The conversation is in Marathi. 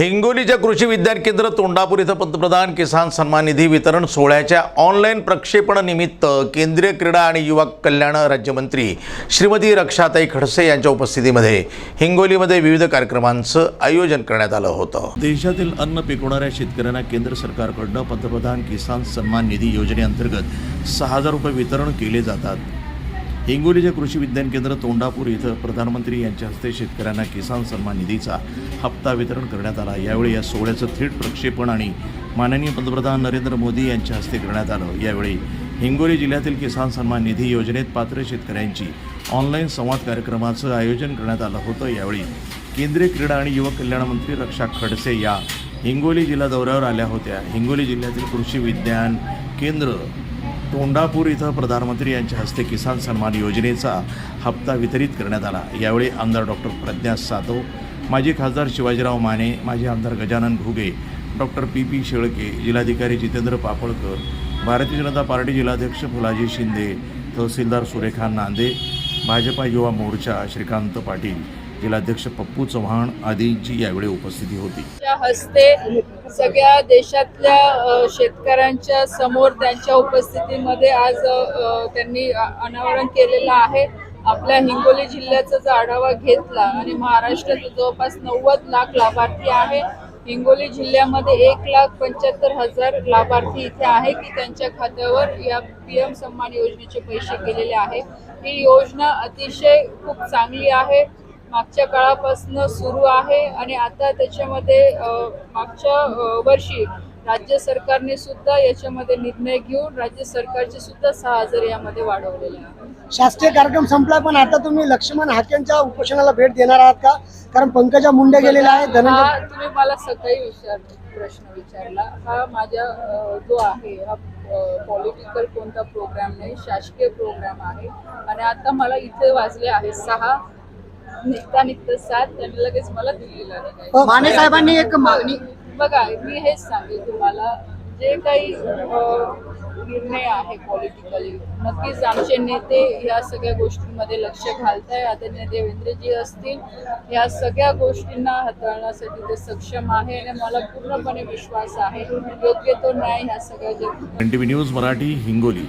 हिंगोलीच्या कृषी विज्ञान केंद्र तोंडापूर इथं पंतप्रधान किसान सन्मान निधी वितरण सोहळ्याच्या ऑनलाईन प्रक्षेपणानिमित्त केंद्रीय क्रीडा आणि युवा कल्याण राज्यमंत्री श्रीमती रक्षाताई खडसे यांच्या उपस्थितीमध्ये हिंगोलीमध्ये विविध कार्यक्रमांचं आयोजन करण्यात आलं होतं. देशातील अन्न पिकवणाऱ्या शेतकऱ्यांना केंद्र सरकारकडनं पंतप्रधान किसान सन्मान निधी योजनेअंतर्गत सहा हजार रुपये वितरण केले जातात. हिंगोलीच्या कृषी विज्ञान केंद्र तोंडापूर इथं प्रधानमंत्री यांच्या हस्ते शेतकऱ्यांना किसान सन्मान निधीचा हप्ता वितरण करण्यात आला. यावेळी या सोहळ्याचं थेट प्रक्षेपण आणि माननीय पंतप्रधान नरेंद्र मोदी यांच्या हस्ते करण्यात आलं. यावेळी हिंगोली जिल्ह्यातील किसान सन्मान निधी योजनेत पात्र शेतकऱ्यांची ऑनलाईन संवाद कार्यक्रमाचं आयोजन करण्यात आलं होतं. यावेळी केंद्रीय क्रीडा आणि युवक कल्याण मंत्री रक्षा खडसे या हिंगोली जिल्हा दौऱ्यावर आल्या होत्या. हिंगोली जिल्ह्यातील कृषी विज्ञान केंद्र तोंडापूर इथं प्रधानमंत्री यांच्या हस्ते किसान सन्मान योजनेचा हप्ता वितरित करण्यात आला. यावेळी आमदार डॉक्टर प्रज्ञा सातव माजी खासदार शिवाजीराव माने माजी आमदार Gajanan Ghuge doctor P P Shelke जिल्हाधिकारी जितेंद्र पापळकर भारतीय जनता पार्टी जिल्हाध्यक्ष फुलाजी शिंदे तहसीलदार सुरेखा नांदे भाजपा युवा मोर्चा श्रीकांत पाटील जिल्हाध्यक्ष पप्पू चव्हाण आदींची यावेळी उपस्थिती होती. हस्ते सगळ्या देशातल्या शेतकऱ्यांच्या समोर त्यांच्या उपस्थितीमध्ये आज त्यांनी अनावरण केलेलं आहे. आपल्या हिंगोली जिल्ह्याचा जो आढावा घेतला आणि महाराष्ट्रात जवळपास नव्वद लाख लाभार्थी आहे. हिंगोली जिल्ह्यामध्ये एक लाख पंच्याहत्तर हजार लाभार्थी इथे आहे की त्यांच्या खात्यावर या पी एम सन्मान योजनेचे पैसे गेलेले आहे. ही योजना अतिशय खूप चांगली आहे. मागच्या काळापासून सुरू आहे आणि आता त्याच्यामध्ये मागच्या वर्षी राज्य सरकारने सुद्धा याच्यामध्ये निर्णय घेऊन राज्य सरकारचे सुद्धा सहा हजार यामध्ये वाढवलेले आहे. शासकीय कार्यक्रम संपला पण आता तुम्ही लक्ष्मण हाकेंच्या उपोषणाला भेट देणार आहात का? कारण पंकजा मुंडे गेलेल्या आहेत हा धनंजय तुम्ही मला सकाळी विचार प्रश्न विचारला. हा माझ्या जो आहे हा पॉलिटिकल कोणता प्रोग्राम नाही शासकीय प्रोग्राम आहे. आणि आता मला इथे वाजले आहे सहा. निघता निघता सात त्यांनी लगेच मला दिलेला नाही माने साहेबांनी एक मागणी बघा मी हेच सांगेल तुम्हाला जे काही निर्णय आहे पॉलिटिकली नक्कीच आमचे नेते या सगळ्या गोष्टींमध्ये लक्ष घालत आहे आदरणीय देवेंद्रजी असतील या सगळ्या गोष्टींना हाताळण्यासाठी ते सक्षम आहे आणि मला पूर्णपणे विश्वास आहे. योग्य तो न्याय ह्या सगळ्या न्यूज मराठी हिंगोली.